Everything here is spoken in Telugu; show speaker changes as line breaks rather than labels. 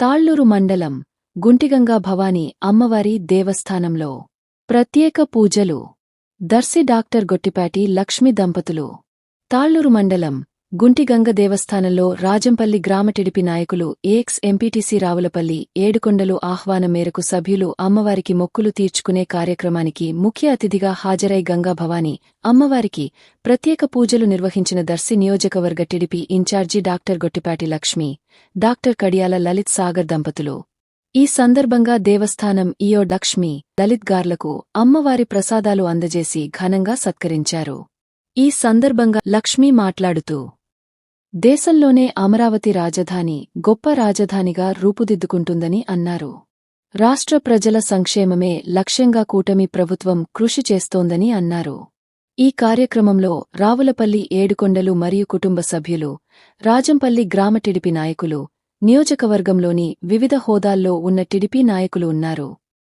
తాళ్ళూరు మండలం గుంటిగంగా భవానీ అమ్మవారి దేవస్థానంలో ప్రత్యేక పూజలు. దర్శి డాక్టర్ గొట్టిపాటి లక్ష్మి దంపతులు. తాళ్ళూరు మండలం గుంటిగంగ దేవస్థానంలో రాజంపల్లి గ్రామ టిడిపి నాయకులు ఏఎక్స్ ఎంపీటీసీ రావులపల్లి ఏడుకొండలు ఆహ్వానం మేరకు సభ్యులు అమ్మవారికి మొక్కులు తీర్చుకునే కార్యక్రమానికి ముఖ్య అతిథిగా హాజరై గంగా భవానీ అమ్మవారికి ప్రత్యేక పూజలు నిర్వహించిన దర్శి నియోజకవర్గ TDP incharge doctor Gottipati Lakshmi doctor Kadiyala Lalit Sagar దంపతులు. ఈ సందర్భంగా దేవస్థానం ఈయో లక్ష్మి లలిత్ గార్లకు అమ్మవారి ప్రసాదాలు అందజేసి ఘనంగా సత్కరించారు. ఈ సందర్భంగా లక్ష్మి మాట్లాడుతూ దేశంలోనే అమరావతి రాజధాని గొప్ప రాజధానిగా రూపుదిద్దుకుంటుందని అన్నారు. రాష్ట్ర ప్రజల సంక్షేమమే లక్ష్యంగా కూటమి ప్రభుత్వం కృషి చేస్తోందని అన్నారు. ఈ కార్యక్రమంలో రావులపల్లి ఏడుకొండలు మరియు కుటుంబ సభ్యులు రాజంపల్లి గ్రామ టిడిపి నాయకులు నియోజకవర్గంలోని వివిధ హోదాల్లో ఉన్న టిడిపి నాయకులు ఉన్నారు.